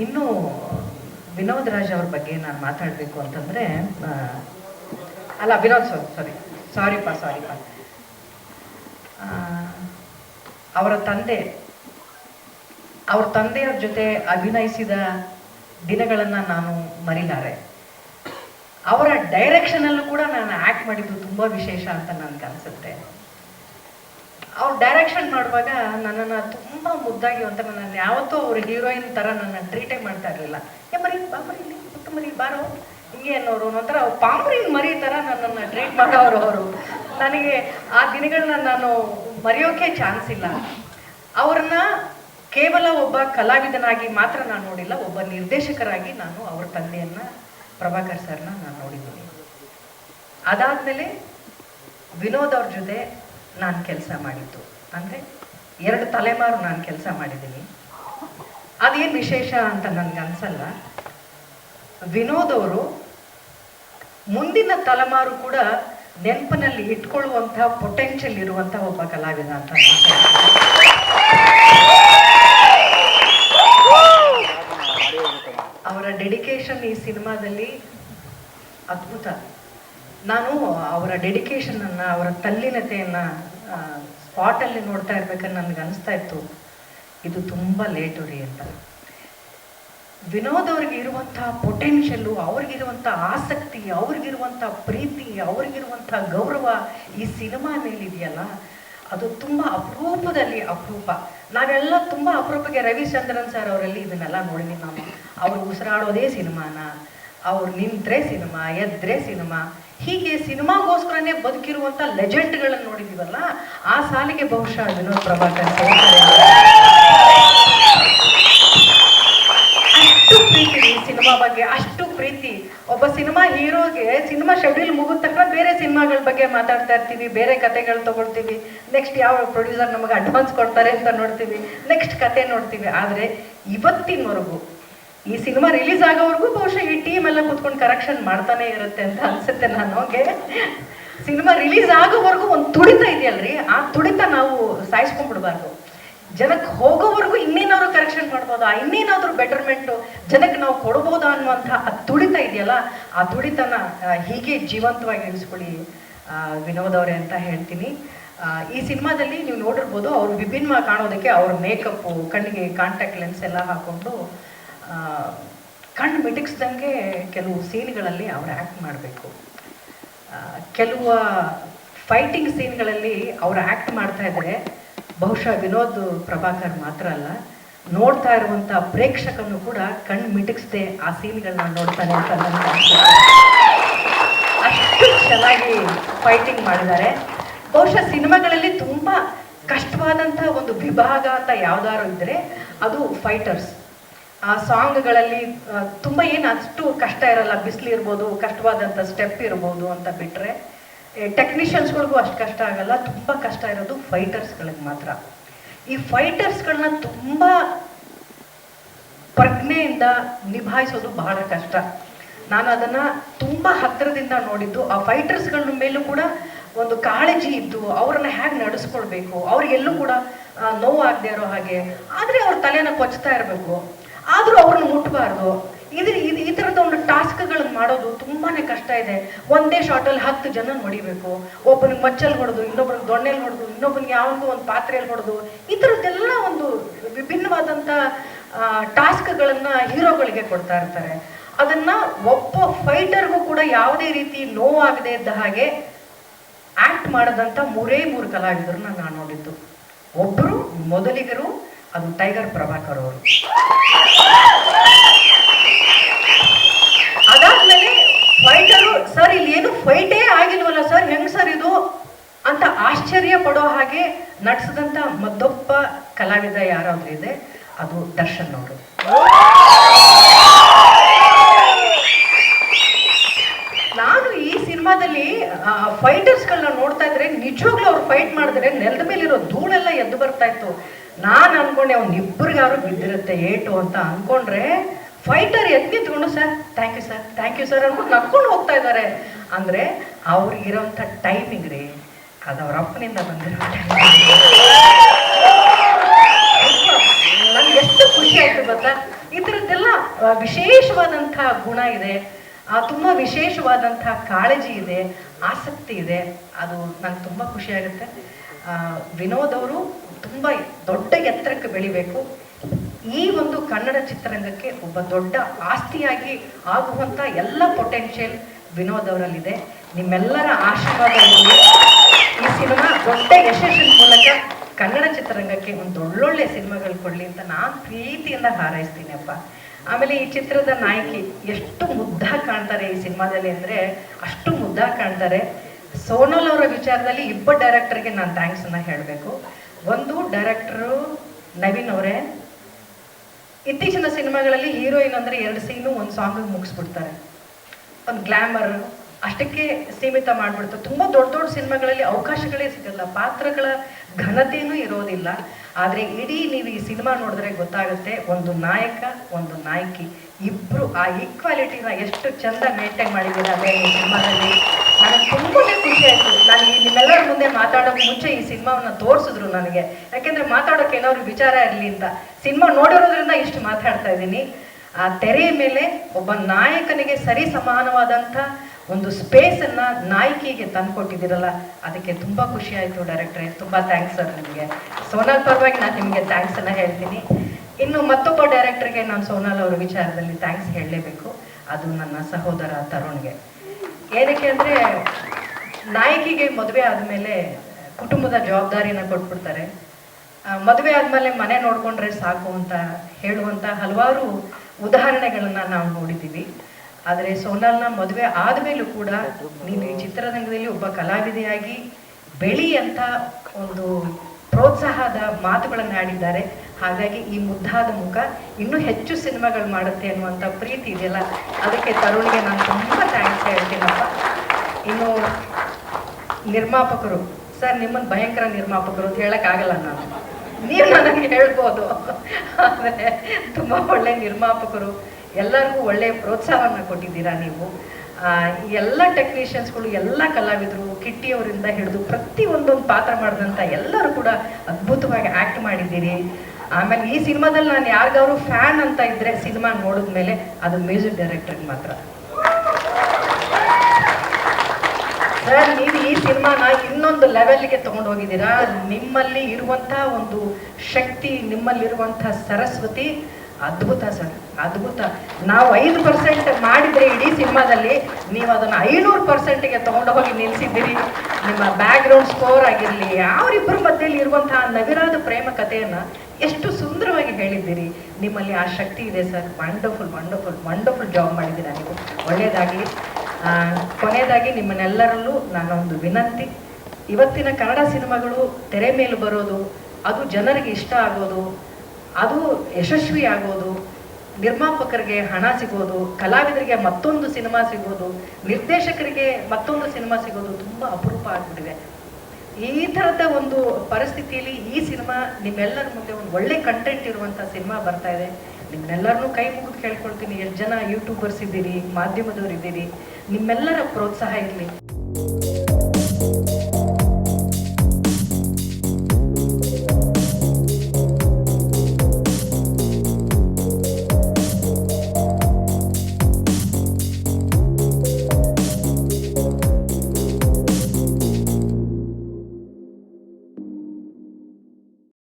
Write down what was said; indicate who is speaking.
Speaker 1: ಇನ್ನು ವಿನೋದ್ ರಾಜ್ ಅವ್ರ ಬಗ್ಗೆ ನಾನು ಮಾತಾಡಬೇಕು ಅಂತಂದ್ರೆ ಅಲ್ಲ ವಿನೋದ್ ಸಾರಿ ಸಾರಿ ಸಾರಿಪ್ಪ ಆ, ಅವರ ತಂದೆ ಅವ್ರ ತಂದೆಯವ್ರ ಜೊತೆ ಅಭಿನಯಿಸಿದ ದಿನಗಳನ್ನು ನಾನು ಮರಿಲಾರೆ. ಅವರ ಡೈರೆಕ್ಷನಲ್ಲೂ ಕೂಡ ನಾನು ಆ್ಯಕ್ಟ್ ಮಾಡಿದ್ದು ತುಂಬ ವಿಶೇಷ ಅಂತ ನನಗೆ ಅನಿಸುತ್ತೆ ಅವ್ರು ಡೈರೆಕ್ಷನ್ ಮಾಡುವಾಗ ನನ್ನನ್ನು ತುಂಬ ಮುದ್ದಾಗಿ ಅಂತ ನನ್ನ ಯಾವತ್ತೂ ಅವರು ಹೀರೋಯಿನ್ ಥರ ನನ್ನ ಟ್ರೀಟೇ ಮಾಡ್ತಾ ಇರಲಿಲ್ಲ. ಏ ಮರಿ ಬಾಬರಿ ಇಲ್ಲಿ ಮರಿ, ಬಾರೋ. ಹಿಂಗೆ ಅನ್ನೋರು. ಒಂಥರ ಪಾಂಬ್ರಿನ್ ಮರಿ ಥರ ನನ್ನನ್ನು ಟ್ರೀಟ್ ಮಾಡೋರು ಅವರು. ನನಗೆ ಆ ದಿನಗಳನ್ನ ನಾನು ಮರೆಯೋಕೆ ಚಾನ್ಸ್ ಇಲ್ಲ. ಅವ್ರನ್ನ ಕೇವಲ ಒಬ್ಬ ಕಲಾವಿದನಾಗಿ ಮಾತ್ರ ನಾನು ನೋಡಿಲ್ಲ, ಒಬ್ಬ ನಿರ್ದೇಶಕರಾಗಿ ನಾನು ಅವ್ರ ತಂದೆಯನ್ನ, ಪ್ರಭಾಕರ್ ಸರ್ನ ನಾನು ನೋಡಿದ್ದೀನಿ. ಅದಾದ್ಮೇಲೆ ವಿನೋದ್ ಅವ್ರ ಜೊತೆ ನಾನು ಕೆಲಸ ಮಾಡಿದ್ದು. ಅಂದರೆ ಎರಡು ತಲೆಮಾರು ನಾನು ಕೆಲಸ ಮಾಡಿದ್ದೀನಿ. ಅದೇನು ವಿಶೇಷ ಅಂತ ನನಗೆ ಅನಿಸಲ್ಲ. ವಿನೋದ್ ಅವರು ಮುಂದಿನ ತಲೆಮಾರು ಕೂಡ ನೆನಪಿನಲ್ಲಿ ಇಟ್ಕೊಳ್ಳುವಂಥ ಪೊಟೆನ್ಷಿಯಲ್ ಇರುವಂಥ ಒಬ್ಬ ಕಲಾವಿದ ಅಂತ ಅವರ ಡೆಡಿಕೇಶನ್ ಈ ಸಿನಿಮಾದಲ್ಲಿ ಅದ್ಭುತ. ನಾನು ಅವರ ಡೆಡಿಕೇಶನ್ ಅನ್ನ, ಅವರ ತಲ್ಲಿನತೆಯನ್ನ ಸ್ಪಾಟಲ್ಲಿ ನೋಡ್ತಾ ಇರ್ಬೇಕಾದ್ರೆ ನನಗೆ ಅನಿಸ್ತಾ ಇತ್ತು. ಇದು ತುಂಬ ಲೇಟು ರೀ ಅಂತ. ವಿನೋದ್ ಅವ್ರಿಗೆ ಇರುವಂತಹ ಪೊಟೆನ್ಷಿಯಲ್ಲು ಅವ್ರಿಗಿರುವಂಥ ಆಸಕ್ತಿ, ಅವ್ರಿಗಿರುವಂಥ ಪ್ರೀತಿ, ಅವ್ರಿಗಿರುವಂಥ ಗೌರವ ಈ ಸಿನಿಮಾ ಮೇಲಿದೆಯಲ್ಲ, ಅದು ತುಂಬ ಅಪರೂಪದಲ್ಲಿ ಅಪರೂಪ. ನಾವೆಲ್ಲ ತುಂಬ ಅಪರೂಪಕ್ಕೆ ರವಿಚಂದ್ರನ್ ಸರ್ ಅವರಲ್ಲಿ ಇದನ್ನೆಲ್ಲ ನೋಡಿದ್ವಿ ನಾವು ಅವ್ರು ಉಸಿರಾಡೋದೇ ಸಿನಿಮಾನ, ಅವ್ರು ನಿಂತ್ರೆ ಸಿನಿಮಾ, ಎದ್ರೆ ಸಿನಿಮಾ ಹೀಗೆ ಸಿನಿಮಾಗೋಸ್ಕರನೇ ಬದುಕಿರುವಂಥ ಲೆಜೆಂಡ್ಗಳನ್ನು ನೋಡಿದೀವಲ್ಲ, ಆ ಸಾಲಿಗೆ ಬಹುಶಃ ವಿನೋದ್ ಪ್ರಭಾಕರ್. ಅಷ್ಟು ಪ್ರೀತಿ ಸಿನಿಮಾ ಬಗ್ಗೆ, ಅಷ್ಟು ಪ್ರೀತಿ. ಒಬ್ಬ ಸಿನಿಮಾ ಹೀರೋಗೆ ಸಿನಿಮಾ ಶೆಡ್ಯೂಲ್ ಮುಗಿದ ತಕ್ಷಣ ಬೇರೆ ಸಿನಿಮಾಗಳ ಬಗ್ಗೆ ಮಾತಾಡ್ತಾ ಇರ್ತೀವಿ, ಬೇರೆ ಕತೆಗಳು ತಗೊಳ್ತೀವಿ. ನೆಕ್ಸ್ಟ್ ಯಾವ ಪ್ರೊಡ್ಯೂಸರ್ ನಮಗೆ ಅಡ್ವಾನ್ಸ್ ಕೊಡ್ತಾರೆ ಅಂತ ನೋಡ್ತೀವಿ, ನೆಕ್ಸ್ಟ್ ಕತೆ ನೋಡ್ತೀವಿ. ಆದರೆ ಇವತ್ತಿನವರೆಗೂ ಈ ಸಿನಿಮಾ ರಿಲೀಸ್ ಆಗೋವರೆಗೂ ಬಹುಶಃ ಈ ಟೀಮ್ ಎಲ್ಲ ಕೂತ್ಕೊಂಡು ಕರೆಕ್ಷನ್ ಮಾಡ್ತಾನೆ ಇರುತ್ತೆ ಅಂತ ಅನ್ಸುತ್ತೆ ನನಗೆ. ಸಿನಿಮಾ ರಿಲೀಸ್ ಆಗೋವರೆಗೂ ಒಂದು ತುಡಿತ ಇದೆಯಲ್ರಿ? ಆ ತುಡಿತ ನಾವು ಸಾಯಿಸ್ಕೊಂಡ್ಬಿಡ್ಬಾರ್ದು. ಜನಕ್ಕೆ ಹೋಗೋವರೆಗೂ ಇನ್ನೇನಾದ್ರು ಕರೆಕ್ಷನ್ ಮಾಡ್ಬೋದು? ಇನ್ನೇನಾದ್ರೂ ಬೆಟರ್ಮೆಂಟು ಜನಕ್ಕೆ ನಾವು ಕೊಡ್ಬೋದಾ ಅನ್ನುವಂಥ ಆ ತುಡಿತ ಇದೆಯಲ್ಲ, ಆ ತುಡಿತನ ಹೀಗೆ ಜೀವಂತವಾಗಿ ಇರಿಸ್ಕೊಳ್ಳಿ ವಿನೋದ್ ಅವರೇ ಅಂತ ಹೇಳ್ತೀನಿ. ಈ ಸಿನಿಮಾದಲ್ಲಿ ನೀವು ನೋಡಿರ್ಬೋದು, ಅವ್ರು ವಿಭಿನ್ನವಾಗಿ ಕಾಣೋದಕ್ಕೆ ಅವ್ರ ಮೇಕಪ್ಪು ಕಣ್ಣಿಗೆ ಕಾಂಟ್ಯಾಕ್ಟ್ ಲೆನ್ಸ್ ಎಲ್ಲ ಹಾಕೊಂಡು ಕಣ್ಣು ಮಿಟಕ್ಸ್ದಂಗೆ ಕೆಲವು ಸೀನ್ಗಳಲ್ಲಿ ಅವ್ರು ಆ್ಯಕ್ಟ್ ಮಾಡಬೇಕು. ಕೆಲವು ಫೈಟಿಂಗ್ ಸೀನ್ಗಳಲ್ಲಿ ಅವ್ರು ಆ್ಯಕ್ಟ್ ಮಾಡ್ತಾ ಇದ್ದಾರೆ ಬಹುಶಃ ವಿನೋದ್ ಪ್ರಭಾಕರ್ ಮಾತ್ರ ಅಲ್ಲ, ನೋಡ್ತಾ ಇರುವಂಥ ಪ್ರೇಕ್ಷಕನು ಕೂಡ ಕಣ್ಣು ಮಿಟಕ್ಸ್ದೆ ಆ ಸೀನ್ಗಳನ್ನ ನೋಡ್ತಾನೆ ಅಂತ ನನಗೆ. ಅಷ್ಟು ಚೆನ್ನಾಗಿ ಫೈಟಿಂಗ್ ಮಾಡಿದ್ದಾರೆ. ಬಹುಶಃ ಸಿನಿಮಾಗಳಲ್ಲಿ ತುಂಬ ಕಷ್ಟವಾದಂಥ ಒಂದು ವಿಭಾಗ ಅಂತ ಯಾವ್ದಾರು ಇದ್ದರೆ ಅದು ಫೈಟರ್ಸ್ ಆ ಸಾಂಗ್ಗಳಲ್ಲಿ ತುಂಬ ಏನು ಅಷ್ಟು ಕಷ್ಟ ಇರಲ್ಲ. ಬಿಸಿಲು ಇರ್ಬೋದು ಕಷ್ಟವಾದಂಥ ಸ್ಟೆಪ್ ಇರ್ಬೋದು ಅಂತ ಬಿಟ್ಟರೆ ಟೆಕ್ನಿಷಿಯನ್ಸ್ಗಳಿಗೂ ಅಷ್ಟು ಕಷ್ಟ ಆಗಲ್ಲ. ತುಂಬ ಕಷ್ಟ ಇರೋದು ಫೈಟರ್ಸ್ಗಳಿಗೆ ಮಾತ್ರ. ಈ ಫೈಟರ್ಸ್ಗಳನ್ನ ತುಂಬ ಪ್ರಜ್ಞೆಯಿಂದ ನಿಭಾಯಿಸೋದು ಬಹಳ ಕಷ್ಟ. ನಾನು ಅದನ್ನ ತುಂಬಾ ಹತ್ತಿರದಿಂದ ನೋಡಿದ್ದು. ಆ ಫೈಟರ್ಸ್ಗಳ ಮೇಲೂ ಕೂಡ ಒಂದು ಕಾಳಜಿ ಇದ್ದು, ಅವ್ರನ್ನ ಹೇಗೆ ನಡೆಸ್ಕೊಳ್ಬೇಕು? ಅವ್ರಿಗೆಲ್ಲೂ ಕೂಡ ನೋವು ನೋವಾಗದೆ ಇರೋ ಹಾಗೆ. ಆದ್ರೆ ಅವ್ರ ತಲೆನ ಕೊಚ್ತಾ ಇರಬೇಕು. ಆದ್ರೂ ಅವ್ರನ್ನ ಮುಟ್ಬಾರ್ದು. ಇದು ಇದು ಈ ಥರದ ಒಂದು ಟಾಸ್ಕ್ಗಳನ್ನ ಮಾಡೋದು ತುಂಬಾನೇ ಕಷ್ಟ ಇದೆ. ಒಂದೇ ಶಾಟಲ್ಲಿ ಹತ್ತು ಜನ ಹೊಡಿಬೇಕು. ಒಬ್ಬನಿಗೆ ಮಚ್ಚಲ್ಲಿ ಹೊಡೆದು ಇನ್ನೊಬ್ಬನಿಗೆ ದೊಣ್ಣೆಲಿ ಹೊಡೆದು ಇನ್ನೊಬ್ಬನಿಗೆ ಯಾವನಿಗೂ ಒಂದು ಪಾತ್ರೆಯಲ್ಲಿ ಹೊಡೆದು, ಈ ಥರದ್ದೆಲ್ಲ ಒಂದು ವಿಭಿನ್ನವಾದಂಥ ಟಾಸ್ಕ್ಗಳನ್ನ ಹೀರೋಗಳಿಗೆ ಕೊಡ್ತಾ ಇರ್ತಾರೆ. ಅದನ್ನ ಒಬ್ಬ ಫೈಟರ್ಗೂ ಕೂಡ ಯಾವುದೇ ರೀತಿ ನೋವಾಗದೇ ಇದ್ದ ಹಾಗೆ ಆಕ್ಟ್ ಮಾಡದಂತ ಮೂರೇ ಮೂರು ಕಲಾವಿದರನ್ನ ನಾನು ನೋಡಿದ್ದು. ಒಬ್ಬರು ಮೊದಲಿಗರು ಅದು ಟೈಗರ್ ಪ್ರಭಾಕರ್ ಅವರು. ಅದಾದ್ಮೇಲೆ ಫೈಟರು ಸರ್, ಇಲ್ಲಿ ಏನು ಫೈಟೇ ಆಗಿಲ್ವಲ್ಲ ಸರ್, ಹೆಂಗ್ ಸರ್ ಇದು? ಅಂತ ಆಶ್ಚರ್ಯ ಪಡೋ ಹಾಗೆ ನಡ್ಸದಂತ ಮತ್ತೊಬ್ಬ ಕಲಾವಿದ ಯಾರಾದ್ರೂ ಇದೆ, ಅದು ದರ್ಶನ್ ಅವರು. ನಾನು ಈ ಸಿನಿಮಾದಲ್ಲಿ ಫೈಟರ್ಸ್ಗಳನ್ನ ನೋಡ್ತಾ ಇದ್ರೆ ನಿಜವಾಗ್ಲೂ ಅವ್ರು ಫೈಟ್ ಮಾಡಿದ್ರೆ ನೆಲದ ಮೇಲಿರೋ ಧೂಳೆಲ್ಲ ಎದ್ದು ಬರ್ತಾ ಇತ್ತು. ನಾನು ಅನ್ಕೊಂಡೆ ಅವ್ನ ಇಬ್ಬರಿಗಾರು ಬಿದ್ದಿರುತ್ತೆ ಏಟು ಅಂತ ಅನ್ಕೊಂಡ್ರೆ ಫೈಟರ್ ಎತ್ತಿ ನಿಂತ್ಕೊಂಡು sir thank you sir thank you sir ಅನ್ಕೊಂಡು ನಕ್ಕೊಂಡು ಹೋಗ್ತಾ ಇದ್ದಾರೆ ಅಂದರೆ ಅವ್ರಿಗಿರೋಂಥ ಟೈಮಿಂಗ್ ರೀ, ಅದು ಅವ್ರ ಅಪ್ಪನಿಂದ ಬಂದಿರೋ ನನಗೆ ಎಷ್ಟು ಖುಷಿ ಆಯಿತು ಗೊತ್ತಾ? ಈ ಥರದ್ದೆಲ್ಲ ವಿಶೇಷವಾದಂಥ ಗುಣ ಇದೆ. ತುಂಬ ವಿಶೇಷವಾದಂಥ ಕಾಳಜಿ ಇದೆ, ಆಸಕ್ತಿ ಇದೆ. ಅದು ನಂಗೆ ತುಂಬ ಖುಷಿಯಾಗುತ್ತೆ ವಿನೋದ್ ಅವರು ತುಂಬಾ ದೊಡ್ಡ ಎತ್ತರಕ್ಕೆ ಬೆಳಿಬೇಕು. ಈ ಒಂದು ಕನ್ನಡ ಚಿತ್ರರಂಗಕ್ಕೆ ಒಬ್ಬ ದೊಡ್ಡ ಆಸ್ತಿಯಾಗಿ ಆಗುವಂತ ಎಲ್ಲ ಪೊಟೆನ್ಷಿಯಲ್ ವಿನೋದ್ ಅವರಲ್ಲಿದೆ. ನಿಮ್ಮೆಲ್ಲರ ಆಶೀರ್ವಾದ ಈ ಸಿನಿಮಾ ದೊಡ್ಡ ಯಶಸ್ಸಿನ ಮೂಲಕ ಕನ್ನಡ ಚಿತ್ರರಂಗಕ್ಕೆ ಒಂದು ಒಳ್ಳೊಳ್ಳೆ ಸಿನಿಮಾಗಳು ಕೊಡ್ಲಿ ಅಂತ ನಾನು ಪ್ರೀತಿಯಿಂದ ಹಾರೈಸ್ತೀನಿ ಅಪ್ಪ. ಆಮೇಲೆ ಈ ಚಿತ್ರದ ನಾಯಕಿ ಎಷ್ಟು ಮುದ್ದ ಕಾಣ್ತಾರೆ ಈ ಸಿನಿಮಾದಲ್ಲಿ ಅಂದ್ರೆ ಅಷ್ಟು ಮುದ್ದ ಕಾಣ್ತಾರೆ. ಸೋನಲ್ ಅವರ ವಿಚಾರದಲ್ಲಿ ಇಬ್ಬರು ಡೈರೆಕ್ಟರ್ಗೆ ನಾನು ಥ್ಯಾಂಕ್ಸ್ ಅನ್ನ ಹೇಳಬೇಕು. ಒಂದು ಡೈರೆಕ್ಟ್ರು ನವೀನ್ ಅವರೇ. ಇತ್ತೀಚಿನ ಸಿನಿಮಾಗಳಲ್ಲಿ ಹೀರೋಯಿನ್ ಅಂದರೆ ಎರಡು ಸೀನು, ಒಂದು ಸಾಂಗ್ ಮುಗಿಸ್ಬಿಡ್ತಾರೆ. ಒಂದು ಗ್ಲಾಮರ್ ಅಷ್ಟಕ್ಕೆ ಸೀಮಿತ ಮಾಡಿಬಿಡ್ತು. ತುಂಬ ದೊಡ್ಡ ದೊಡ್ಡ ಸಿನಿಮಾಗಳಲ್ಲಿ ಅವಕಾಶಗಳೇ ಸಿಗಲ್ಲ. ಪಾತ್ರಗಳ ಘನತೆಯೂ ಇರೋದಿಲ್ಲ. ಆದರೆ ಇಡೀ ನೀವು ಈ ಸಿನಿಮಾ ನೋಡಿದ್ರೆ ಗೊತ್ತಾಗುತ್ತೆ, ಒಂದು ನಾಯಕ, ಒಂದು ನಾಯಕಿ ಇಬ್ಬರು ಆ ಈಕ್ವಾಲಿಟಿನ ಎಷ್ಟು ಚಂದ ಮೇಂಟೈನ್ ಮಾಡಿದ್ದೀರಾ ಅದೇ ಈ ಸಿನಿಮಾದಲ್ಲಿ. ನನಗೆ ತುಂಬಾ ಖುಷಿ ಆಯ್ತು ನಾನು ಈ ನಿಮ್ಮೆಲ್ಲರ ಮುಂದೆ ಮಾತಾಡೋಕೆ ಮುಂಚೆ ಈ ಸಿನಿಮಾವನ್ನ ತೋರಿಸಿದ್ರು ನನಗೆ. ಯಾಕೆಂದ್ರೆ ಮಾತಾಡೋಕೆ ಏನಾದ್ರು ವಿಚಾರ ಇರಲಿ ಅಂತ. ಸಿನಿಮಾ ನೋಡಿರೋದ್ರಿಂದ ಇಷ್ಟು ಮಾತಾಡ್ತಾ ಇದ್ದೀನಿ. ಆ ತೆರೆಯ ಮೇಲೆ ಒಬ್ಬ ನಾಯಕನಿಗೆ ಸರಿ ಸಮಾನವಾದಂಥ ಒಂದು ಸ್ಪೇಸ್ ಅನ್ನ ನಾಯಕಿಗೆ ತಂದುಕೊಟ್ಟಿದ್ದೀರಲ್ಲ, ಅದಕ್ಕೆ ತುಂಬಾ ಖುಷಿ ಆಯ್ತು ಡೈರೆಕ್ಟ್ರೆ ತುಂಬಾ ಥ್ಯಾಂಕ್ಸ್ ಸರ್ ನಿಮಗೆ. ಸೋನಾಲ್, ಪರವಾಗಿ ನಾನು ನಿಮಗೆ ಥ್ಯಾಂಕ್ಸ್ ಅನ್ನ ಹೇಳ್ತೀನಿ. ಇನ್ನು ಮತ್ತೊಬ್ಬ ಡೈರೆಕ್ಟ್ರಿಗೆ ನಾನು ಸೋನಾಲ್ ಅವರ ವಿಚಾರದಲ್ಲಿ ಥ್ಯಾಂಕ್ಸ್ ಹೇಳಲೇಬೇಕು. ಅದು ನನ್ನ ಸಹೋದರ ತರುಣ್ಗೆ. ಏನಕ್ಕೆ ಅಂದ್ರೆ ನಾಯಕಿಗೆ ಮದುವೆ ಆದಮೇಲೆ ಕುಟುಂಬದ ಜವಾಬ್ದಾರಿಯನ್ನು ಕೊಟ್ಬಿಡ್ತಾರೆ. ಮದುವೆ ಆದಮೇಲೆ ಮನೆ ನೋಡಿಕೊಂಡ್ರೆ ಸಾಕು ಅಂತ ಹೇಳುವಂತ ಹಲವಾರು ಉದಾಹರಣೆಗಳನ್ನು ನಾವು ನೋಡಿದ್ದೀವಿ. ಆದರೆ ಸೋನಾಲ್ನ ಮದುವೆ ಆದಮೇಲೂ ಕೂಡ ನೀನು ಈ ಚಿತ್ರರಂಗದಲ್ಲಿ ಒಬ್ಬ ಕಲಾವಿದೆಯಾಗಿ ಬೆಳಿ ಅಂತ ಒಂದು ಪ್ರೋತ್ಸಾಹದ ಮಾತುಗಳನ್ನು ಆಡಿದ್ದಾರೆ. ಹಾಗಾಗಿ ಈ ಮುದ್ದಾದ ಮುಖ ಇನ್ನೂ ಹೆಚ್ಚು ಸಿನಿಮಾಗಳು ಮಾಡುತ್ತೆ ಅನ್ನುವಂಥ ಪ್ರೀತಿ ಇದೆಯಲ್ಲ? ಅದಕ್ಕೆ ತರುಣಿಗೆ ನಾನು ತುಂಬ ಥ್ಯಾಂಕ್ಸ್ ಹೇಳ್ತೀನಪ್ಪ. ಇನ್ನು ನಿರ್ಮಾಪಕರು ಸರ್ ನಿಮ್ಮನ್ನು ಭಯಂಕರ ನಿರ್ಮಾಪಕರು ಅಂತ ಹೇಳಕ್ಕಾಗಲ್ಲ ನಾನು. ನೀವು ನನಗೆ ಹೇಳ್ಬೋದು. ಆದರೆ ತುಂಬ ಒಳ್ಳೆ ನಿರ್ಮಾಪಕರು, ಎಲ್ಲರಿಗೂ ಒಳ್ಳೆ ಪ್ರೋತ್ಸಾಹವನ್ನು ಕೊಟ್ಟಿದ್ದೀರಾ ನೀವು. ಎಲ್ಲ ಟೆಕ್ನಿಷಿಯನ್ಸ್ಗಳು, ಎಲ್ಲ ಕಲಾವಿದರು, ಕಿಟ್ಟಿಯವರಿಂದ ಹಿಡಿದು ಪ್ರತಿ ಒಂದೊಂದು ಪಾತ್ರ ಮಾಡಿದಂಥ ಎಲ್ಲರೂ ಕೂಡ ಅದ್ಭುತವಾಗಿ ಆ್ಯಕ್ಟ್ ಮಾಡಿದ್ದೀರಿ. ಆಮೇಲೆ ಈ ಸಿನಿಮಾದಲ್ಲಿ ನಾನು ಯಾರಿಗಾದ್ರು ಫ್ಯಾನ್ ಅಂತ ಇದ್ರೆ ಸಿನಿಮಾ ನೋಡಿದ್ಮೇಲೆ ಅದು ಮ್ಯೂಸಿಕ್ ಡೈರೆಕ್ಟರ್ಗೆ ಮಾತ್ರ. ಸರ್, ನೀವು ಈ ಸಿನಿಮಾನ ಇನ್ನೊಂದು ಲೆವೆಲ್ಗೆ ತಗೊಂಡು ಹೋಗಿದ್ದೀರಾ ನಿಮ್ಮಲ್ಲಿ ಇರುವಂತಹ ಒಂದು ಶಕ್ತಿ ನಿಮ್ಮಲ್ಲಿರುವಂತಹ ಸರಸ್ವತಿ, ಅದ್ಭುತ ಸರ್, ಅದ್ಭುತ. ನಾವು ಐದು ಪರ್ಸೆಂಟ್ ಮಾಡಿದ್ರೆ ಇಡೀ ಸಿನಿಮಾದಲ್ಲಿ ನೀವು ಅದನ್ನು ಐನೂರು ಪರ್ಸೆಂಟ್ಗೆ ತೊಗೊಂಡು ಹೋಗಿ ನಿಲ್ಲಿಸಿದ್ದೀರಿ ನಿಮ್ಮ ಬ್ಯಾಕ್ಗ್ರೌಂಡ್ ಸ್ಕೋರ್ ಆಗಿರಲಿ ಅವರಿಬ್ಬರ ಮಧ್ಯದಲ್ಲಿ ಇರುವಂತಹ ನವಿರಾದ ಪ್ರೇಮ ಕಥೆಯನ್ನ ಎಷ್ಟು ಸುಂದರವಾಗಿ ಹೇಳಿದ್ದೀರಿ. ನಿಮ್ಮಲ್ಲಿ ಆ ಶಕ್ತಿ ಇದೆ sir. Wonderful wonderful wonderful job ಮಾಡಿದ್ದೀರಾ ನೀವು. ಒಳ್ಳೆಯದಾಗಲಿ ಕೊನೆಯದಾಗಿ ನಿಮ್ಮನ್ನೆಲ್ಲರಲ್ಲೂ ನಾನೊಂದು ವಿನಂತಿ. ಇವತ್ತಿನ ಕನ್ನಡ ಸಿನಿಮಾಗಳು ತೆರೆ ಮೇಲೆ ಬರೋದು, ಅದು ಜನರಿಗೆ ಇಷ್ಟ ಆಗೋದು, ಅದು ಯಶಸ್ವಿ ಆಗೋದು, ನಿರ್ಮಾಪಕರಿಗೆ ಹಣ ಸಿಗೋದು, ಕಲಾವಿದರಿಗೆ ಮತ್ತೊಂದು ಸಿನಿಮಾ ಸಿಗೋದು, ನಿರ್ದೇಶಕರಿಗೆ ಮತ್ತೊಂದು ಸಿನಿಮಾ ಸಿಗೋದು ತುಂಬ ಅಪರೂಪ ಆಗ್ಬಿಟ್ಟಿದೆ. ಈ ಥರದ ಒಂದು ಪರಿಸ್ಥಿತಿಯಲ್ಲಿ ಈ ಸಿನಿಮಾ ನಿಮ್ಮೆಲ್ಲರ ಮುಂದೆ ಒಂದು ಒಳ್ಳೆ ಕಂಟೆಂಟ್ ಇರುವಂಥ ಸಿನಿಮಾ ಬರ್ತಾ ಇದೆ. ನಿಮ್ಮೆಲ್ಲರನ್ನೂ ಕೈ ಮುಗಿದು ಕೇಳ್ಕೊಳ್ತೀನಿ. ಎಷ್ಟು ಜನ ಯೂಟ್ಯೂಬರ್ಸ್ ಇದ್ದೀರಿ ಮಾಧ್ಯಮದವರು ಇದ್ದೀರಿ ನಿಮ್ಮೆಲ್ಲರ ಪ್ರೋತ್ಸಾಹ ಇರಲಿ.